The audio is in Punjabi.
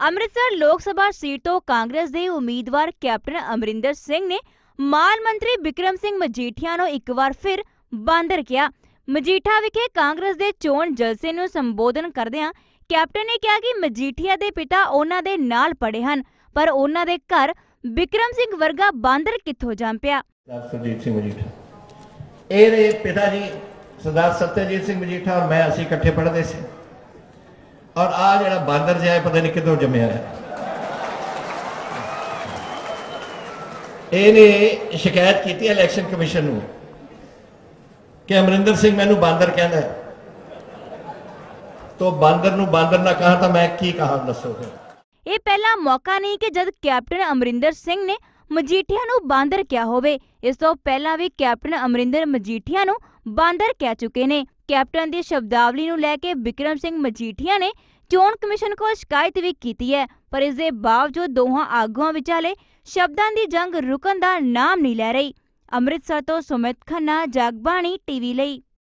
ਅੰਮ੍ਰਿਤਸਰ ਲੋਕ ਸਭਾ ਸੀਟ ਤੋਂ ਕਾਂਗਰਸ ਦੇ ਉਮੀਦਵਾਰ ਕੈਪਟਨ ਅਮਰਿੰਦਰ ਸਿੰਘ ਨੇ ਮਾਲ ਮੰਤਰੀ ਵਿਕਰਮ ਸਿੰਘ ਮਜੀਠੀਆ ਨੂੰ ਇੱਕ ਵਾਰ ਫਿਰ ਬਾਂਦਰ ਕਿਹਾ। ਮਜੀਠਾ ਵਿਖੇ ਕਾਂਗਰਸ ਦੇ ਚੋਣ ਜਲਸੇ ਨੂੰ ਸੰਬੋਧਨ ਕਰਦਿਆਂ ਕੈਪਟਨ ਨੇ ਕਿਹਾ ਕਿ ਮਜੀਠੀਆ ਦੇ ਪਿਤਾ ਉਹਨਾਂ ਦੇ ਨਾਲ ਪੜੇ ਹਨ, ਪਰ ਉਹਨਾਂ ਦੇ ਘਰ ਵਿਕਰਮ ਸਿੰਘ ਵਰਗਾ ਬਾਂਦਰ ਕਿੱਥੋਂ ਜੰਮ ਪਿਆ? ਸਰਦਾਰ ਸਿੰਘ ਮਜੀਠਾ। ਇਹਦੇ ਪਿਤਾ ਜੀ ਸਰਦਾਰ ਸਤਿਆਜੀਤ ਸਿੰਘ ਮਜੀਠਾ ਔਰ ਮੈਂ ਅਸੀਂ ਇਕੱਠੇ ਪੜ੍ਹਦੇ ਸੀ। ਔਰ ਆ ਜਿਹੜਾ ਬਾਂਦਰ ਜਿਹਾ ਪਤਾ ਨਹੀਂ ਕਿੱਥੋਂ ਜੰਮਿਆ ਹੈ। ਇਹਨੇ ਸ਼ਿਕਾਇਤ ਕੀਤੀ ਇਲੈਕਸ਼ਨ ਕਮਿਸ਼ਨ ਨੂੰ ਕਿ ਅਮਰਿੰਦਰ ਸਿੰਘ ਮੈਨੂੰ ਬਾਂਦਰ ਕਹਿੰਦਾ ਹੈ। ਤੋ ਬਾਂਦਰ ਨੂੰ ਬਾਂਦਰ ਨਾ ਕਹਾ ਤਾਂ ਮੈਂ ਕੀ ਕਹਾਂ, ਦੱਸੋ ਫਿਰ। ਇਹ ਪਹਿਲਾ ਮੌਕਾ ਨਹੀਂ ਕਿ ਜਦ ਕੈਪਟਨ ਅਮਰਿੰਦਰ ਸਿੰਘ ਨੇ ਮਜੀਠੀਆ ਨੂੰ ਬਾਂਦਰ ਕਿਹਾ ਹੋਵੇ। ਇਸ ਤੋਂ ਪਹਿਲਾਂ ਵੀ ਕੈਪਟਨ ਅਮਰਿੰਦਰ ਮਜੀਠੀਆ ਨੂੰ ਬਾਂਦਰ ਕਹਿ ਚੁੱਕੇ ਨੇ। ਕੈਪਟਨ ਦੀ ਸ਼ਬਦਾਵਲੀ ਨੂੰ ਲੈ ਕੇ ਵਿਕਰਮ ਸਿੰਘ ਮਜੀਠੀਆ ਨੇ ਚੋਣ ਕਮਿਸ਼ਨ ਕੋਲ ਸ਼ਿਕਾਇਤ ਵੀ ਕੀਤੀ ਹੈ, ਪਰ ਇਸ ਦੇ ਬਾਵਜੂਦ ਦੋਹਾਂ ਆਗੂਆਂ ਵਿਚਾਲੇ ਸ਼ਬਦਾਂ ਦੀ ਜੰਗ ਰੁਕਣ ਦਾ ਨਾਮ ਨਹੀਂ ਲੈ ਰਹੀ। ਅੰਮ੍ਰਿਤਸਰ ਤੋਂ ਸੁਮਿਤ ਖੰਨਾ, ਜਗਬਾਣੀ, ਟੀਵੀ ਲਈ।